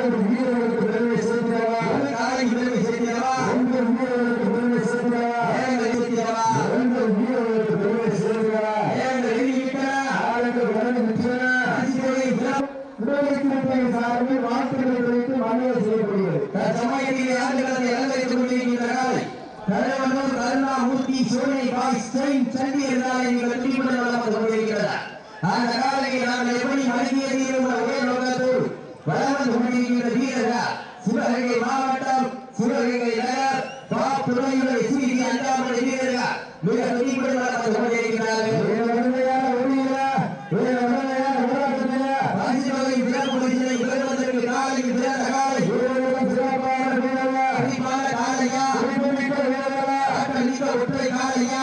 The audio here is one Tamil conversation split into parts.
நான்கு வீரர்களுக்கு விடுதலை செய்கிறவா நான்கு விடுதலை செய்கிறவா ஒன்று வீரர்களுக்கு விடுதலை செய்கிறவா இரண்டு செய்கிறவா இரண்டு வீரர்களுக்கு விடுதலை செய்கிறவா இரண்டு வெளியிட்டா அந்த காலையில் நாங்கள் எப்படி மனிதர்கள் உயர் நோக்கத்தை வளர்ந்து கொண்டிருக்கிற வீரர்கள் சிவகங்கை மாவட்டம் சிவகங்கை நகர் துறையுடைய சிறிய அஞ்சாமுறை வீரர்கள் மிக வெளிப்படையாக நடந்து கொண்டிருக்கிறார்கள் ஒற்றை காலையா?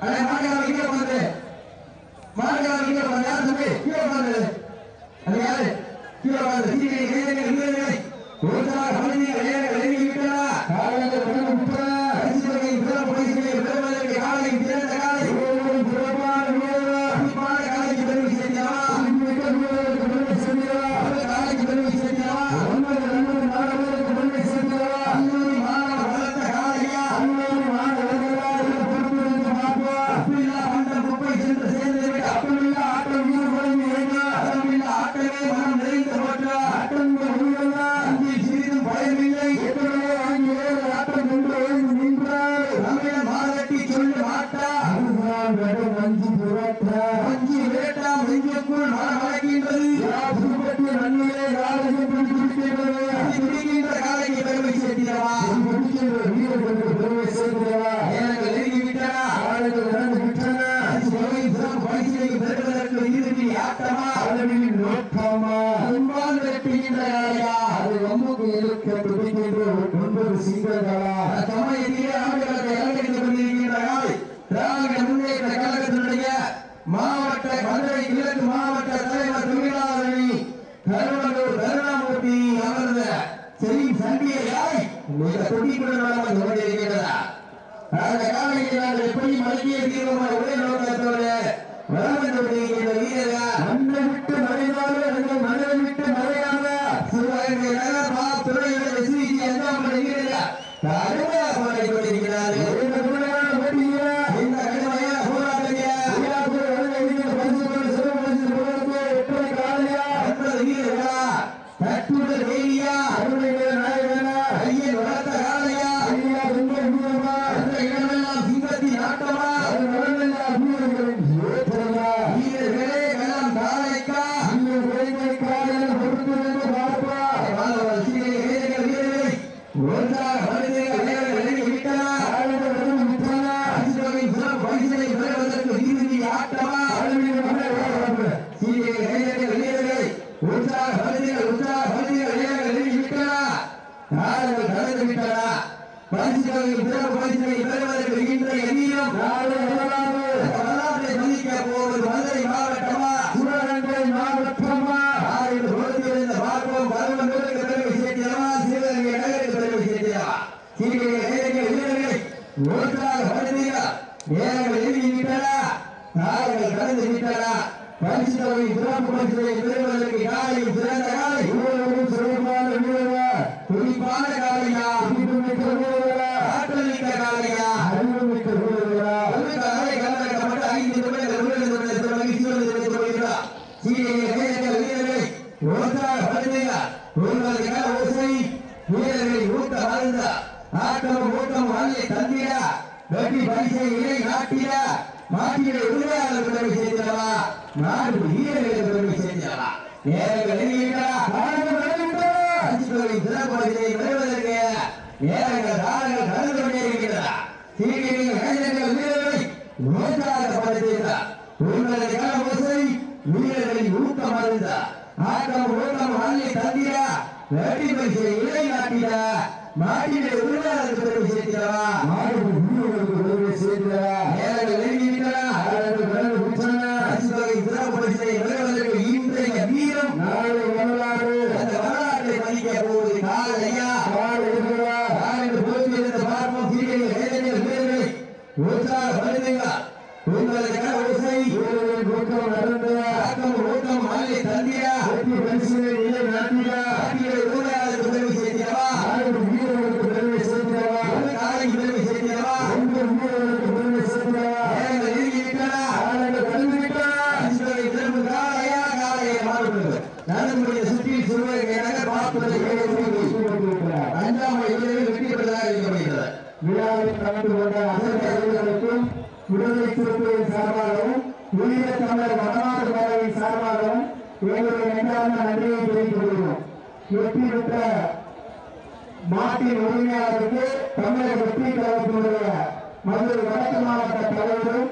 அண்ணா மாடுகளை கீழே பண்ணுது மாடுகளை கீழே பண்ணுது யார் தம்பி கீழே பண்ணுது அது யாரு? கீழே பண்ணுது நாட்டமா அளவில் நோக்கமா? அன்பான் வெட்டுகின்ற காலையா அது மாவட்ட மதுரை கிழக்கு மாவட்ட தலைவர் தொழிலாளரணி கருவலூர் கருணாமூர்த்தி அவரது செவி சண்டியை காலை மிக துடிப்புடன் கொண்டிருக்கிறதா அந்த காலையில் நாங்கள் எப்படி மடங்கிய நாடுகள் கலந்து விட்டதா பரிசுகளை பிற பரிசுகளை பெறுவதற்கு இருக்கின்ற எண்ணிலும் வரலாற்றை சந்திக்க போவது மதுரை மாவட்டமா? சிவகங்கை மாவட்டமா? ஆறு பொறுத்திருந்த பார்ப்போம். பருவம் பிறகு பிறகு சேர்த்தியவா சிவகங்கை நகருக்கு பிறகு சேர்த்தியவா சிறப்பு பரிசுகளை பெறுவதற்கு காலையில் சிறந்த காலம் ஆட்டம் ஊட்டம் வல்லை தந்திட வெற்றி பரிசை இணை நாட்டிட மாட்டிட உரிமையாளர் பெருமை செய்திடவா நாடு வீரர்களுக்கு பெருமை செய்திடவா நேரங்கள் நெருங்கிவிட்டா காலங்கள் நெருங்கிவிட்டா அஞ்சுகளின் சிறப்பரிசை பெறுவதற்கு நேரங்கள் காலங்கள் கடந்து கொண்டே இருக்கிறதா சீக்கிரம் இளைஞர்கள் வீரர்களை உற்சாகப்படுத்துகிறார் உங்களுக்கான ஓசை ஊக்கம் அறிந்த ஆக்கம் ஓட்டம் அள்ளி தந்திட வேட்டி பரிசை இலை நாட்டிட மாட்டிலே உரிமையாளர் பெருமை செய்திடவா மாடு வீரர்களுக்கு பெருமை சேர்க்கிறா நேரங்கள் நெருங்கிவிட்டன அவர்கள் கடந்து விட்டன அசுவகை சிறப்பரிசை பெறுவதற்கு இன்றைய வீரம் நாளை வரலாறு. அந்த வரலாற்றை பதிக்க போவது காலையா காலையில் இருக்கிறா நாளைக்கு போட்டியிலிருந்து பார்ப்போம் சீக்கிரம் இளைஞர்கள் வீரர்களை உற்சாகப்படுத்துங்க உங்களுக்கான ஓசை வீரர்களின் கூட்டம் நடந்த ஆக்கம் ஊக்கம் மல்லை தந்திரா வெற்றி பரிசினை நிலை நாட்டிடா ஆட்டிகளை உரிமையாளருக்கு பெருமை செய்திடவா நாடு வீரர்களுக்கு பெருமை சேர்க்கிறா காலைக்கு பெருமை செய்திடவா ஒன்று வீரர்களுக்கு பெருமை சேர்க்கிறா நேரங்கள் நெருங்கிவிட்டன காலங்கள் கடந்து விட்டன அசுவகை திரும்ப காலையா காலையை மாறுபடுங்கள் நடுமுறைய சுற்றி சிறுவர்கள் என பார்ப்பதை அஞ்சாம் வயதில் வெற்றி பெற்றதாக இருக்கப்படுகிறது விழாவில் கலந்து கொண்ட அனைத்து அறிஞர்களுக்கும் விடுதலை சிறுத்தையின் சார்பாகவும் உயிர தமிழர் வரலாற்று பேரவையின் சார்பாகவும் எங்களுடைய நெஞ்சார்ந்த நன்றியை தெரிவித்துக் கொள்கிறோம். வெற்றி பெற்ற மாட்டின் உரிமையாளருக்கு தமிழக வெற்றி கழகத்தினுடைய மதுரை வடக்கு மாவட்ட தலைவரும்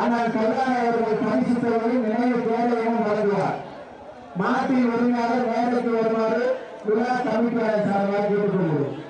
ஆனால் கல்யாண அவர்கள் பரிசு தலைவரும் நினைவு பேரையும் வழங்குவார். மாட்டின் உரிமையாளர் நேரத்துக்கு வருமாறு விழா கமிட்டியாளர் சார்பாக கேட்டுக்கொள்கிறோம்